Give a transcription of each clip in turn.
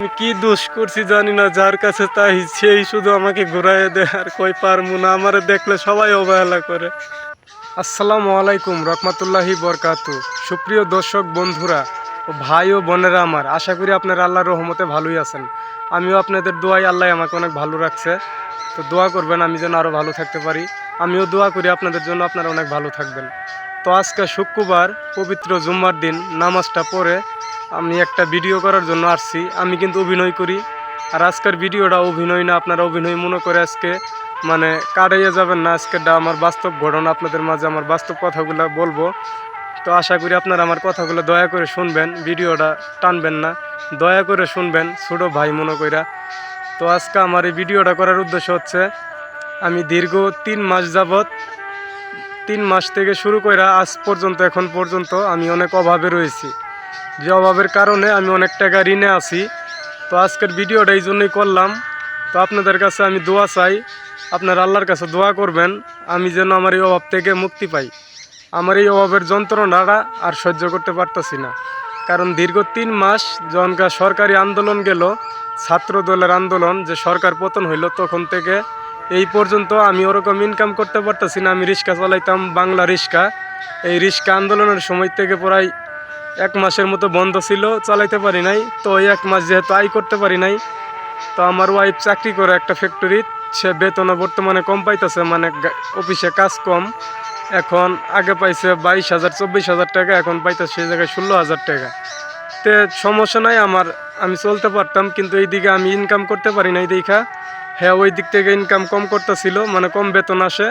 আমি কি দোষ করছি জানি না, যার কাছে তাই সেই শুধু আমাকে ঘুরাইয়ে দেয় আর কই পারব না, আমার দেখলে সবাই অবহেলা করে। আসসালামু আলাইকুম, রহমতুল্লাহি বরকাতু। সুপ্রিয় দর্শক বন্ধুরা ও ভাই ও বোনেরা আমার, আশা করি আপনারা আল্লাহর রহমতে ভালোই আছেন। আমিও আপনাদের দোয়াই আল্লাহ আমাকে অনেক ভালো রাখছে। তো দোয়া করবেন আমি যেন আরও ভালো থাকতে পারি। আমিও দোয়া করি আপনাদের জন্য আপনারা অনেক ভালো থাকবেন। তো আজকে শুক্রবার পবিত্র জুম্মার দিন, নামাজটা পড়ে আমি একটা ভিডিও করার জন্য আসছি। আমি কিন্তু অভিনয় করি। আর আজকের ভিডিওটা অভিনয় না, আপনারা অভিনয় মনে করে আজকে মানে কাটাইয়ে যাবেন না। আজকেরটা আমার বাস্তব ঘটনা, আপনাদের মাঝে আমার বাস্তব কথাগুলো বলব। তো আশা করি আপনারা আমার কথাগুলো দয়া করে শুনবেন ভিডিওটা টানবেন না। দয়া করে শুনবেন, ছোটো ভাই মনে কইরা। তো আজকে আমার এই ভিডিওটা করার উদ্দেশ্য হচ্ছে, আমি দীর্ঘ তিন মাস যাবৎ, তিন মাস থেকে শুরু করে আজ পর্যন্ত, এখন পর্যন্ত আমি অনেক অভাবে রয়েছি। যে অভাবের কারণে আমি অনেক টাকা ঋণে আছি। তো আজকের ভিডিওটা এই জন্যই করলাম। তো আপনাদের কাছে আমি দোয়া চাই। আপনার আল্লাহর কাছে দোয়া করবেন। আমি যেন আমার এই অভাব থেকে মুক্তি পাই। আমার এই অভাবের যন্ত্রণাটা আর সহ্য করতে পারতেছি না। কারণ দীর্ঘ তিন মাস যখনকার সরকারি আন্দোলন গেল, ছাত্র দলের আন্দোলন যে সরকার পতন হইল, তখন থেকে এই পর্যন্ত আমি ওরকম ইনকাম করতে পারতাছি না। আমি রিক্সা চালাইতাম, বাংলা রিক্সা। এই রিক্সা আন্দোলনের সময় থেকে প্রায় এক মাসের মতো বন্ধ ছিল, চালাইতে পারি নাই। তো ওই এক মাস যেহেতু আয় করতে পারি নাই, তো আমার ওয়াইফ চাকরি করে একটা ফ্যাক্টরি সে বেতনও বর্তমানে কম পাইতেছে মানে অফিসে কাজ কম। এখন আগে পাইছে বাইশ হাজার, চব্বিশ হাজার টাকা, এখন পাইতেছে সেই জায়গায় ষোলো হাজার টাকা। তে সমস্যা নাই আমার, আমি চলতে পারতাম, কিন্তু এইদিকে আমি ইনকাম করতে পারি নাই দেখা। হ্যাঁ ওই দিক থেকে ইনকাম কম করতেছিল মানে কম বেতন আসে,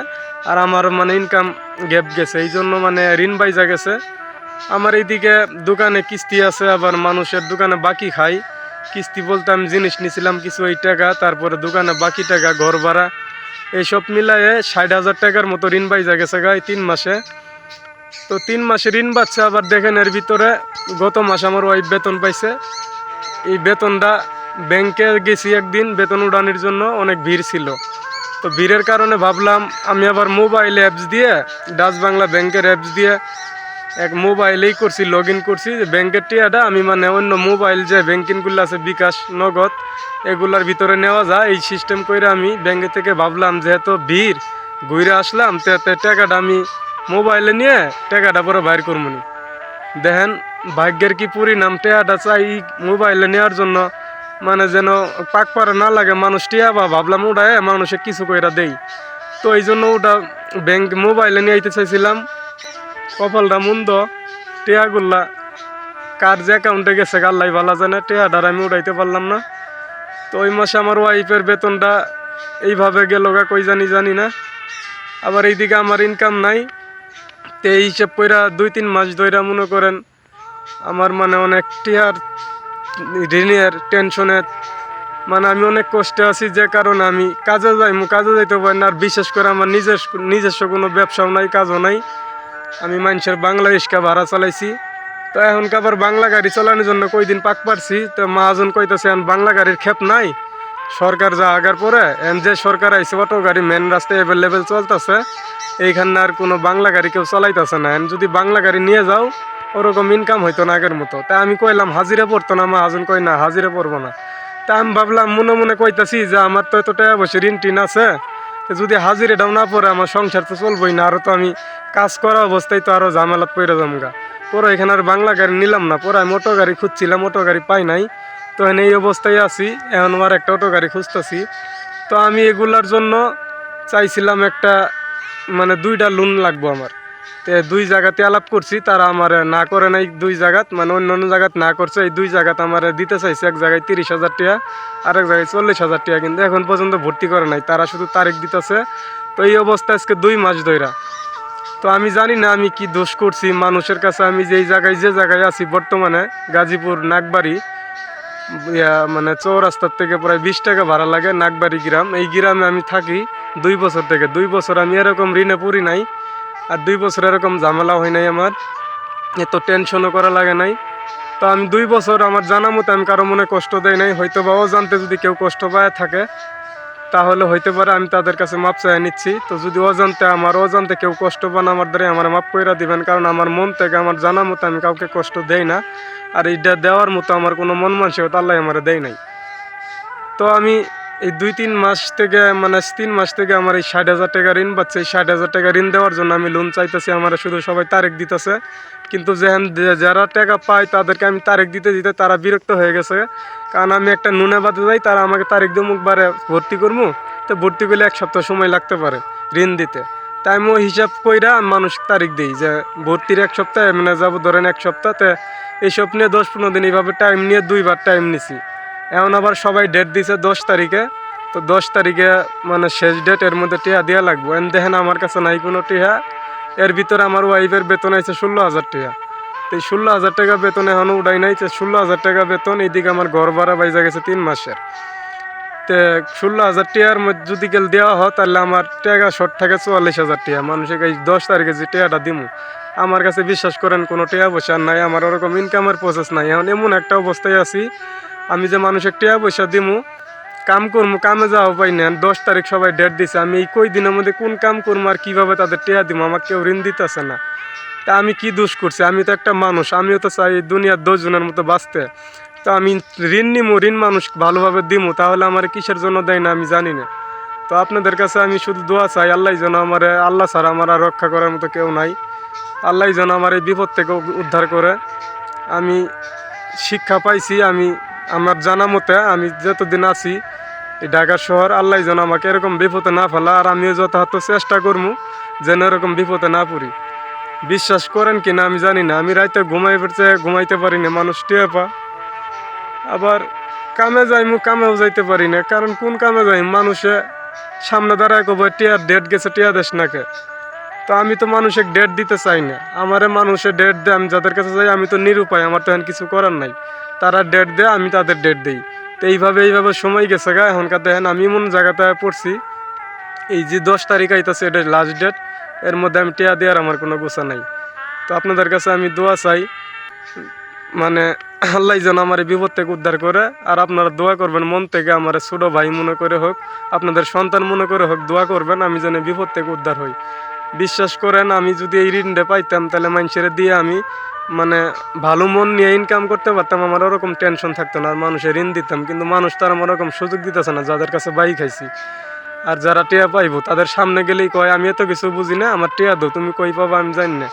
আর আমার মানে ইনকাম গ্যাপ গেছে। এই জন্য মানে ঋণ বাইজা গেছে। আমার এইদিকে দোকানে কিস্তি আছে, আবার মানুষের দোকানে বাকি খাই। কিস্তি বলতে আমি জিনিস নিছিলাম কিছু ওই টাকা, তারপরে দোকানে বাকি টাকা, ঘর ভাড়া, এইসব মিলায়ে ষাট হাজার টাকার মতো ঋণ বাইজা গেছে গাই তিন মাসে। তো তিন মাসে ঋণ বাচ্চা আবার দেখেন এর ভিতরে গত মাসে আমার ওয়াইফ বেতন পাইছে। এই বেতনটা ব্যাংকে গেছি একদিন, বেতন উড়ানোর জন্য অনেক ভিড় ছিল। তো ভিড়ের কারণে ভাবলাম আমি আবার মোবাইল অ্যাপস দিয়ে, ডাচ বাংলা ব্যাংকের অ্যাপস দিয়ে এক মোবাইলেই করছি লগ ইন করছি, যে ব্যাংকের টিয়াটা, আমি মানে অন্য মোবাইল যে ব্যাংকিংগুলো আছে, বিকাশ, নগদ, এগুলার ভিতরে নেওয়া যায়। এই সিস্টেম করে আমি ব্যাংকে থেকে ভাবলাম, যেহেতু ভিড়, ঘুরে আসলাম, তো টাকাটা আমি মোবাইলে নিয়ে টাকাটা পরে বাইর করবনি দেখেন, ভাগ্যের কি পরিণাম, টেয়াটা চাই মোবাইলে নেওয়ার জন্য। মানে যেন পাক পারে না লাগে, মানুষ টিয়া বা ভাবলাম ওটা মানুষে কিছু কইরা দেই। তো এই জন্য ওটা ব্যাংক মোবাইলে নিয়ে আইতে চাইছিলাম। কপালটা মুন্দ টিয়াগুল্লা কার যে অ্যাকাউন্টে গেছে গাল্লাই ভালা জানে টিয়াটার আমি উঠাইতে পারলাম না। তো ওই মাসে আমার ওয়াইফের বেতনটা এইভাবে গেল গা, কই জানি জানি না। আবার এইদিকে আমার ইনকাম নাই। তো এই হিসেব কইরা দুই তিন মাস ধইরা মনে করেন, আমার মানে অনেক টিয়ার ঋণের টেনশনের মানে আমি অনেক কষ্টে আছি, যে কারণে আমি কাজে যাই কাজে যাইতে পারি না। আর বিশেষ করে আমার নিজের, নিজস্ব কোনো ব্যবসাও নাই, কাজও নাই। আমি মানুষের বাংলা রিক্সা ভাড়া চালাইছি। তো এখন আবার বাংলা গাড়ি চালানোর জন্য কয়দিন পাক পারছি। তো মহাজন কইতেছে, এখন বাংলা গাড়ির ক্ষেপ নাই। সরকার যা আগার পরে এন যে সরকার আইসে অটো গাড়ি মেন রাস্তায় অ্যাভেলেবেল চলতেছে, এইখানে আর কোনো বাংলা গাড়ি কেউ চালাইতেছে না। এন যদি বাংলা গাড়ি নিয়ে যাও, ওরকম ইনকাম হইতো না আগের মতো। তাই আমি কইলাম, হাজিরে পড়তো না? মহাজন কই না, হাজিরে পড়ব না। তা আমি ভাবলাম, মনে মনে কইতাছি যে আমার তো এত টাকা বসে ঋণ টিন আছে। তো যদি হাজিরাটাও না পড়ে আমার সংসার তো চলবই না আরও তো আমি কাজ করা অবস্থায় তো আরও ঝামেলাত পড়ে যামগা। পরে এখানে আর বাংলা গাড়ি নিলাম না, পরে আমি অটো গাড়ি খুঁজছিলাম, অটো গাড়ি পাই নাই। তো এখানে এই অবস্থায় আছি, এখন আমার একটা অটো গাড়ি খুঁজতেছি। তো আমি এগুলার জন্য চাইছিলাম একটা মানে দুইটা লোন লাগবো আমার। দুই জায়গাতে আলাপ করছি, তারা আমার না করে নাই দুই জায়গাত মানে অন্য অন্য জায়গাত না করছে, এই দুই জায়গাত আমার দিতে চাইছে, এক জায়গায় তিরিশ হাজার টাকা আর এক জায়গায় চল্লিশ হাজার টাকা কিন্তু এখন পর্যন্ত ভর্তি করে নাই, তারা শুধু তারিখ দিতেছে। তো এই অবস্থা আজকে দুই মাস ধইরা। তো আমি জানি না আমি কি দোষ করছি, মানুষের কাছে আমি যেই জায়গায় যে জায়গায় আছি বর্তমানে, গাজীপুর, নাগবাড়ি, ইয়া মানে চৌরাস্তার থেকে প্রায় বিশ টাকা ভাড়া লাগে, নাগবাড়ি গ্রাম, এই গ্রামে আমি থাকি দুই বছর থেকে। দুই বছর আমি এরকম ঋণে পড়ি নাই আর দুই বছর এরকম ঝামেলা হয় নাই আমার। এত টেনশনও করা লাগে নাই। তো আমি দুই বছর আমার জানা মতো আমি কারও মনে কষ্ট দেয় নাই। হয়তো বা জানতে যদি কেউ কষ্ট পায় থাকে, তাহলে হইতে পারে আমি তাদের কাছে মাপ চাই নিচ্ছি। তো যদি অজান্তে আমার, অজান্তে কেউ কষ্ট পান, আমার দ্বারা আমার মাপ কইরা দিবেন। কারণ আমার মন থেকে, আমার জানা মতো আমি কাউকে কষ্ট দেই না। আর এটা দেওয়ার মতো আমার কোনো মন মানসিকতা আল্লাহ আমার দেয় নাই। তো আমি এই দুই তিন মাস থেকে মানে তিন মাস থেকে আমার এই ষাট হাজার টাকা ঋণ পাচ্ছে। এই ষাট হাজার টাকা ঋণ দেওয়ার জন্য আমি লোন চাইতেছি, আমার শুধু সবাই তারিখ দিতেছে। কিন্তু যেহেন যারা টাকা পায় তাদেরকে আমি তারিখ দিতে দিতে তারা বিরক্ত হয়ে গেছে। কারণ আমি একটা নুনে বাদে যাই, তারা আমাকে তারিখ দিয়ে মুখ বারে ভর্তি করব তো ভর্তি করলে এক সপ্তাহ সময় লাগতে পারে ঋণ দিতে। তাই আমি ওই হিসাব কইরা মানুষ তারিখ দিই যে, ভর্তির এক সপ্তাহ মানে যাব ধরেন এক সপ্তাহতে। এইসব নিয়ে দশ পনেরো দিন এইভাবে টাইম নিয়ে দুইবার টাইম নিছি। এখন আবার সবাই ডেট দিছে দশ তারিখে। তো দশ তারিখে মানে শেষ ডেট এর মধ্যে টিহা দেওয়া লাগবো। এন দেখেন আমার কাছে নাই কোনো টিহা এর ভিতরে আমার ওয়াইফের বেতন আছে ষোলো হাজার টাকা তো এই ষোলো হাজার টাকা বেতন এখনও উঠাই নাই। ষোলো হাজার টাকা বেতন এইদিকে আমার ঘর ভাড়া বাইজা গেছে তিন মাসের। তো ষোলো হাজার টাকার মধ্যে যদি গেল দেওয়া হয়, তাহলে আমার টাকা শর্ট থাকে চুয়াল্লিশ হাজার টাকা মানুষের এই দশ তারিখে যে টাকাটা দিমু। আমার কাছে বিশ্বাস করেন কোনো টাকা পয়সা নাই। আমার ওরকম ইনকামের প্রসেস নাই। এখন এমন একটা অবস্থায় আছি আমি যে মানুষের টিয়া পয়সা দিমু, কাম করব কামে যাওয়া পাই না দশ তারিখ সবাই ডেট দিছে। আমি এই কই দিনের মধ্যে কোন কাম করব আর কীভাবে তাদের টেয়া দিব আমাকে কেউ ঋণ দিতেছে না। তা আমি কি দোষ করছি? আমি তো একটা মানুষ। আমিও তো চাই দুনিয়ার দশজনের মতো বাঁচতে। তো আমি ঋণ নিমু, ঋণ মানুষ ভালোভাবে দিমু। তাহলে আমার কিসের জন্য দেয় না আমি জানি না। তো আপনাদের কাছে আমি শুধু দোয়া চাই, আল্লাহ যেন আমার আল্লাহ ছাড়া আমার আর রক্ষা করার মতো কেউ নাই। আল্লাহ যেন আমার এই বিপদ থেকে উদ্ধার করে। আমি শিক্ষা পাইছি, আমি আমার জানা মতে আমি যতদিন আছি ঢাকা শহর, আল্লাহ যেন আমাকে এরকম বিপদে না ফেলা। আর আমিও যথাযথ চেষ্টা করব যেন এরকম বিপদে না পড়ি। বিশ্বাস করেন কি না আমি জানি না। আমি রাইতে ঘুমাই পড়ছে, ঘুমাইতে পারি না। মানুষ টিয়া পা। আবার কামে যাই যাইমু, কামেও যাইতে পারি না। কারণ কোন কামে যাই মানুষে সামনে দাঁড়ায় কব টিয়ার ডেট গেছে, টিয়া দেশ নাকে। তো আমি তো মানুষের ডেট দিতে চাই না। আমারে মানুষের ডেট দেয়, আমি যাদের কাছে যাই, আমি তো নিরুপায়। আমার তো এখন কিছু করার নাই। তারা ডেট দেয়, আমি তাদের ডেট দিই। তো এইভাবে এইভাবে সময় গেছে গা, এখনকার দেখেন আমি এমন জায়গাতে পড়ছি, এই যে দশ তারিখ আইতাছে এটা লাস্ট ডেট এর মধ্যে আমি টিয়া দেওয়ার আমার কোনো গোছা নাই। তো আপনাদের কাছে আমি দোয়া চাই মানে আল্লাহ যেন আমার বিপদ থেকে উদ্ধার করে, আর আপনারা দোয়া করবেন, মন থেকে আমার ছোটো ভাই মনে করে হোক, আপনাদের সন্তান মনে করে হোক, দোয়া করবেন, আমি যেন বিপদ থেকে উদ্ধার হই। বিশ্বাস করেন, আমি যদি এই ঋণটা পাইতাম, তাহলে মানুষের দিয়ে আমি মানে ভালো মন নিয়ে ইনকাম করতে পারতাম, আমার ওরকম টেনশন থাকতো না, আর মানুষের ঋণ দিতাম। কিন্তু মানুষ তার আমার ওরকম সুযোগ দিতেছে না, যাদের কাছে বাইক খাইছি। আর যারা টিয়া পাইবো, তাদের সামনে গেলেই কয়, আমি এত কিছু বুঝি না, আমার টিয়া দো তুমি কই পাবা, আমি জানি না।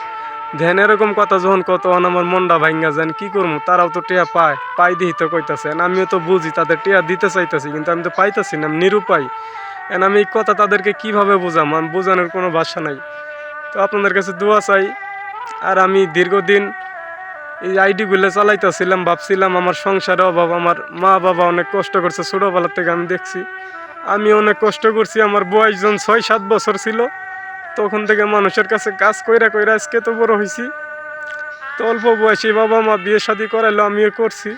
ধ্যান এরকম কথা যখন কত আমার মনটা ভাঙ্গা যান কি করব, তারাও তো টিয়া পায়, পাই দিই তো কইতাছে। আমিও তো বুঝি, তাদের টিয়া দিতে চাইতেছি, কিন্তু আমি তো পাইতেছি না নিরুপায়। এন আমি এই কথা তাদেরকে কীভাবে বোঝাম, আমি বোঝানোর কোনো ভাষা নাই। তো আপনাদের কাছে দোয়া চাই, আর আমি দীর্ঘদিন এই আইডিগুলো চালাইতেছিলাম, ভাবছিলাম আমার সংসারে অভাব, আমার মা বাবা অনেক কষ্ট করছে ছোটোবেলার থেকে আমি দেখছি। আমি অনেক কষ্ট করছি, আমার বয়স যখন ছয়, সাত বছর ছিল, তখন থেকে মানুষের কাছে কাজ কইরা কইরা আজকে তো বড় হয়েছি তো অল্প বয়সে বাবা মা বিয়ে শাদি করাইলো, আমিও করছি।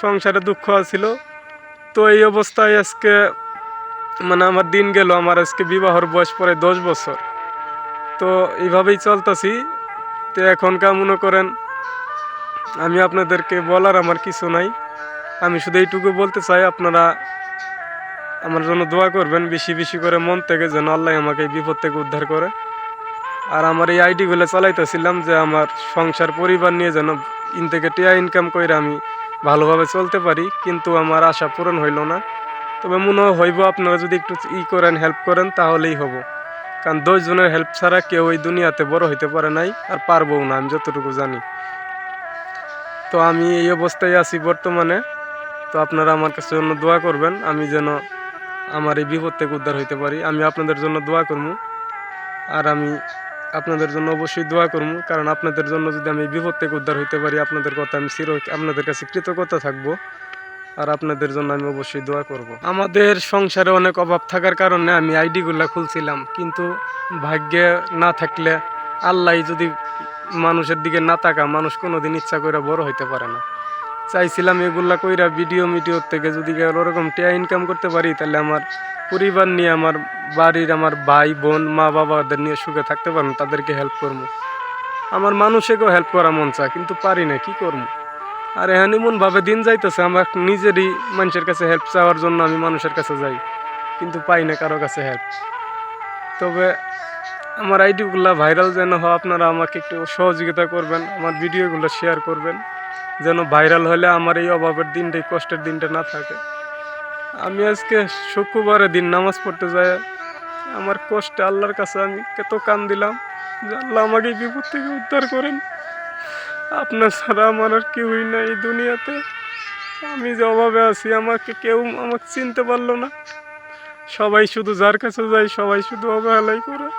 সংসারে দুঃখ আছিল। তো এই অবস্থায় আজকে মানে আমার দিন গেল, আমার আজকে বিবাহর বয়স পরে দশ বছর। তো এইভাবেই চলতেছি। তো এখনকার মনে করেন, আমি আপনাদেরকে বলার আমার কিছু নাই। আমি শুধু এইটুকু বলতে চাই, আপনারা আমার জন্য দোয়া করবেন, বেশি বেশি করে মন থেকে যেন আল্লাহ আমাকে এই বিপদ থেকে উদ্ধার করে। আর আমার এই আইডিগুলো চালাইতেছিলাম যে আমার সংসার, পরিবার নিয়ে যেন ইন থেকে টিয়া ইনকাম করে আমি ভালোভাবে চলতে পারি, কিন্তু আমার আশা পূরণ হইল না। তবে মনে হইব, আপনারা যদি একটু ই করেন হেল্প করেন, তাহলেই হব। কারণ দশজনের হেল্প ছাড়া কেউ এই দুনিয়াতে বড় হইতে পারে নাই আর পারবও না, আমি যতটুকু জানি। তো আমি এই অবস্থায় আছি বর্তমানে। তো আপনারা আমার কাছে জন্য দোয়া করবেন, আমি যেন আমার এই বিপদ থেকে উদ্ধার হইতে পারি। আমি আপনাদের জন্য দোয়া করব। আর আমি আপনাদের জন্য অবশ্যই দোয়া করব, কারণ আপনাদের জন্য যদি আমি বিপদ থেকে উদ্ধার হইতে পারি, আপনাদের কথা আমি চির, আপনাদের কাছে কৃতজ্ঞতা থাকব। আর আপনাদের জন্য আমি অবশ্যই দোয়া করব। আমাদের সংসারে অনেক অভাব থাকার কারণে আমি আইডিগুলা খুলছিলাম, কিন্তু ভাগ্যে না থাকলে আল্লাহ যদি মানুষের দিকে না তাকা মানুষ কোনোদিন ইচ্ছা করে বড় হইতে পারে না। চাইছিলাম এগুলা কইরা ভিডিও মিডিওর থেকে যদি ওরকম টিয়া ইনকাম করতে পারি, তাহলে আমার পরিবার নিয়ে, আমার বাড়ির আমার ভাই, বোন, মা বাবাদের নিয়ে সুখে থাকতে পারব, তাদেরকে হেল্প করব। আমার মানুষেকেও হেল্প করা মন চায়, কিন্তু পারি না, কি করব? আর এমনভাবে দিন যাইতেছে, আমার নিজেরই মানুষের কাছে হেল্প চাওয়ার জন্য আমি মানুষের কাছে যাই, কিন্তু পাই না কারও কাছে হেল্প তবে আমার আইডিগুলো ভাইরাল যেন হয়, আপনারা আমাকে একটু সহযোগিতা করবেন, আমার ভিডিওগুলো শেয়ার করবেন, যেন ভাইরাল হলে আমার এই অভাবের দিনটা, এই কষ্টের দিনটা না থাকে। আমি আজকে শুক্রবারের দিন নামাজ পড়তে যাই, আমার কষ্টে আল্লাহর কাছে আমি কত কান দিলাম যে আল্লাহ আমাকে বিপদ থেকে উদ্ধার করেন। আপনার ছাড়া আমার আর কেউই নাই দুনিয়াতে। আমি যে অভাবে আছি, আমাকে কেউ আমাকে চিনতে পারল না। সবাই শুধু যার কাছে যায়, সবাই শুধু অবহেলাই করে।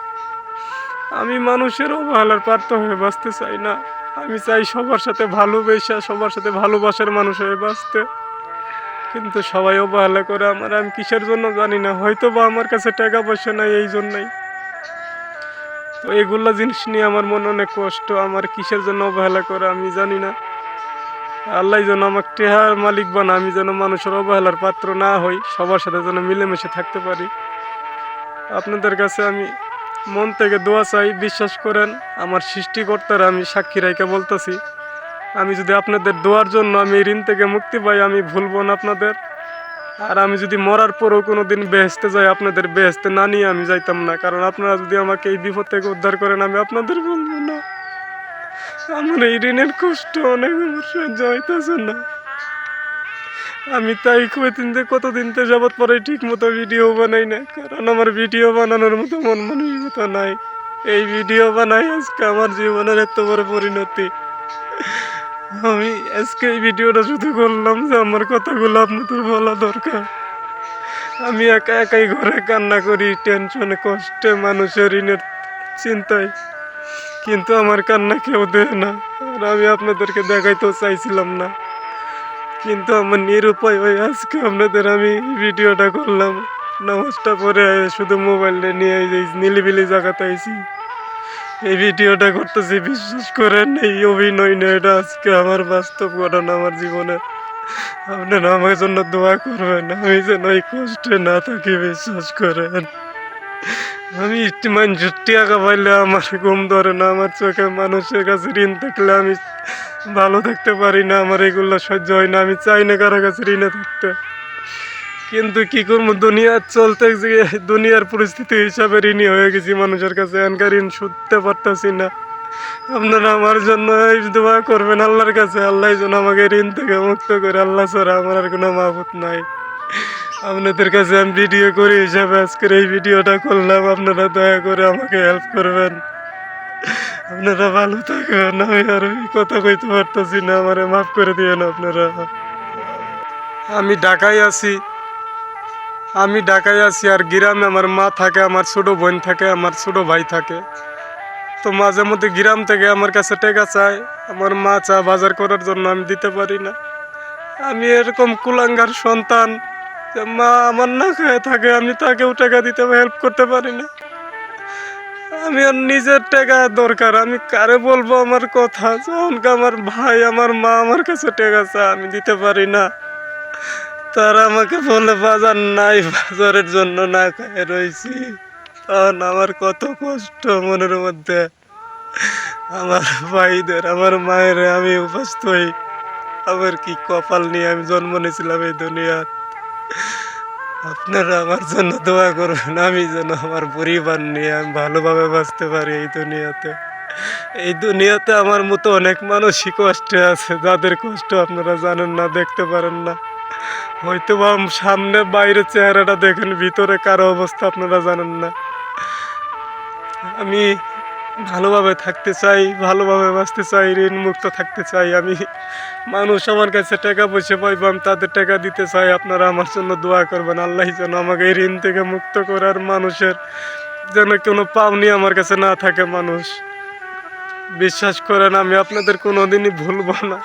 আমি মানুষের অবহেলার পার্থ হয়ে বাঁচতে চাই না। আমি চাই সবার সাথে ভালোবেসা, সবার সাথে ভালোবাসার মানুষ হয়ে বাঁচতে। কিন্তু সবাই অবহেলা করে আমার, আমি কিসের জন্য জানি না। হয়তো বা আমার কাছে টাকা পয়সা নাই, এই জন্যই। তো এগুলা জিনিস নিয়ে আমার মনে অনেক কষ্ট, আমার কিসের জন্য অবহেলা করে আমি জানি না। আল্লাহ যেন আমাকে টেহার মালিক বানা, আমি যেন মানুষের অবহেলার পাত্র না হই, সবার সাথে যেন মিলেমিশে থাকতে পারি। আপনাদের কাছে আমি মন থেকে দোয়া চাই, বিশ্বাস করেন, আমার সৃষ্টিকর্তার আমি সাক্ষী রাইকে বলতেছি, আমি যদি আপনাদের দোয়ার জন্য আমি ঋণ থেকে মুক্তি পাই, আমি ভুলবো না আপনাদের। আর আমি যদি মরার পরেও কোনো দিন বেহেস্তে যাই, আপনাদের বেহেস্তে না নিয়ে আমি যাইতাম না। কারণ আপনারা যদি আমাকে এই বিপদ থেকে উদ্ধার করেন, আমি আপনাদের বলব না। আমার এই ঋণের কষ্ট অনেক হইতেছে না। আমি তাই কয়দিন থেকে কতদিন থেকে যাবত পরে ঠিক মতো ভিডিও বানাই না, কারণ আমার ভিডিও বানানোর মতো মন মানসিকতা নাই। এই ভিডিও বানাই আজকে আমার জীবনের এত বড় পরিণতি। আমি আজকে এই ভিডিওটা শুধু করলাম যে আমার কথাগুলো আপনাদের বলা দরকার। আমি একা একাই ঘরে কান্না করি, টেনশনে, কষ্টে, মানুষের ঋণের চিন্তায়। কিন্তু আমার কান্না কেউ দেয় না, আর আমি আপনাদেরকে দেখাইতেও চাইছিলাম না। কিন্তু আমার নিরুপায় হয়ে আজকে আপনাদের আমি ভিডিওটা করলাম। নামাজটা পরে শুধু মোবাইলটা নিয়ে নিলিবিলি জায়গাতে আইছি। এই ভিডিওটা করতেছি, বিশ্বাস করেন এই অভিনয় না এটা আজকে আমার বাস্তব ঘটনা আমার জীবনে। আপনারা আমার জন্য দোয়া করবেন, আমি যেন এই কষ্টে না থাকি, বিশ্বাস করেন। আমি মানুষের টাকা পাইলে আমার ঘুম ধরে না, আমার চোখে মানুষের কাছে ঋণ থাকলে আমি ভালো থাকতে পারি না, আমার এগুলো সহ্য হয় না, আমি চাই না কারও কাছে ঋণে থাকতে। কিন্তু কি করব? দুনিয়ার চলতে গিয়ে দুনিয়ার পরিস্থিতি হিসাবে ঋণী হয়ে গেছি মানুষের কাছে। এনকার ঋণ শুধতে পারতাছি না। আপনারা আমার জন্য এই দোয়া করবেন আল্লাহর কাছে। আল্লাহ যেন আমাকে ঋণ থেকে মুক্ত করে। আল্লাহ ছাড়া আমার আর কোনো মাহবুত নাই। আপনাদের কাছে আমি ভিডিও করি হিসাবে আজকের এই ভিডিওটা করলাম। আপনারা দয়া করে আমাকে হেল্প করবেন। আপনারা ভালো থাকবেন আমি আর কথা কইতে পারতেছি না। আমারে মাফ করে দিয়েন আপনারা। আমি ঢাকায় আছি। আমি ঢাকায় আছি আর গ্রামে আমার মা থাকে, আমার ছোট বোন থাকে, আমার ছোট ভাই থাকে। তো মাঝে মধ্যে গ্রাম থেকে আমার কাছে টাকা চায়, আমার মা চা বাজার করার জন্য আমি দিতে পারি না। আমি এরকম কুলাঙ্গার সন্তান যে মা আমার না খায় থাকে, আমি তাকেও টাকা দিতে হেল্প করতে পারি না। আমি আর নিজের টাকা দরকার, আমি কারে বলব আমার কথা? যখন আমার ভাই, আমার মা আমার কাছে টাকা চায়, আমি দিতে পারি না। তারা আমাকে বলে বাজার নাই, বাজারের জন্য না খায় রয়েছি তখন আমার কত কষ্ট মনের মধ্যে। আমার ভাইদের, আমার মায়ের আমি উপস্থ হই। আমার কি কপাল নিয়ে আমি জন্ম নিয়েছিলাম এই দুনিয়ার? আপনারা আমার জন্য দোয়া করবেন, আমি যেন আমার পরিবার নিয়ে আমি ভালোভাবে বাঁচতে পারি এই দুনিয়াতে। এই দুনিয়াতে আমার মতো অনেক মানুষই কষ্টে আছে, যাদের কষ্ট আপনারা জানেন না, দেখতে পারেন না। হয়তো বা সামনে বাইরে চেহারাটা দেখেন, ভিতরে কারও অবস্থা আপনারা জানেন না। আমি ভালোভাবে থাকতে চাই, ভালোভাবে বাঁচতে চাই ঋণ মুক্ত থাকতে চাই। আমি মানুষ আমার কাছে টাকা পয়সা পাইব, আমি তাদের টাকা দিতে চাই। আপনারা আমার জন্য দোয়া করবেন, আল্লাহ যেন আমাকে এই ঋণ থেকে মুক্ত করার মানুষের যেন কোনো পাওনি আমার কাছে না থাকে মানুষ। বিশ্বাস করেন, আমি আপনাদের কোনো দিনই ভুলবো না।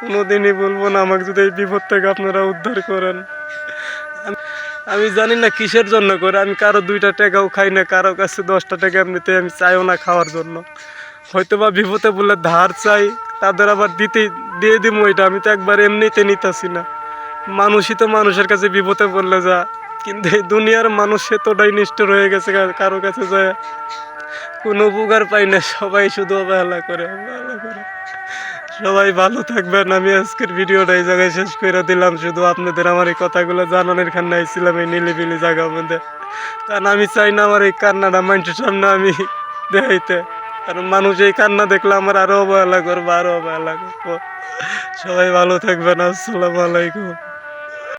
কোনো দিনই বলব না, আমাকে যদি এই বিপদ থেকে আপনারা উদ্ধার করেন। আমি- জানি না কিসের জন্য করে, আমি কারও দুইটা টাকাও খাই না, কারও কাছে দশটা টাকা এমনিতে আমি চাইও না খাওয়ার জন্য। হয়তো বা বিপদে বলে ধার চাই, তাদের আবার দিতে দিয়ে দিব ওইটা আমি তো একবার এমনিতে নিতেছি না। মানুষই তো মানুষের কাছে বিপদে বললে যা, কিন্তু এই দুনিয়ার মানুষ এতটাই নিষ্ঠুর হয়ে গেছে কারও কাছে যায়, কোনো উপকার পাই না, সবাই শুধু অবহেলা করে অবহেলা করে। সবাই ভালো থাকবেন। আমি আজকের ভিডিওটা এই জায়গায় শেষ করে দিলাম। শুধু আপনাদের আমার এই কথাগুলো জানানোর খান আইছিলাম এই নিলিবিলি জায়গার মধ্যে। কারণ আমি চাই না আমার এই কান্নাটা মানুষের সামনে আমি দেখাইতে। কারণ মানুষ এই কান্না দেখলে আমার আরও অবহেলা করব আরও অবহেলা করব। সবাই ভালো থাকবেন। আসসালামু আলাইকুম।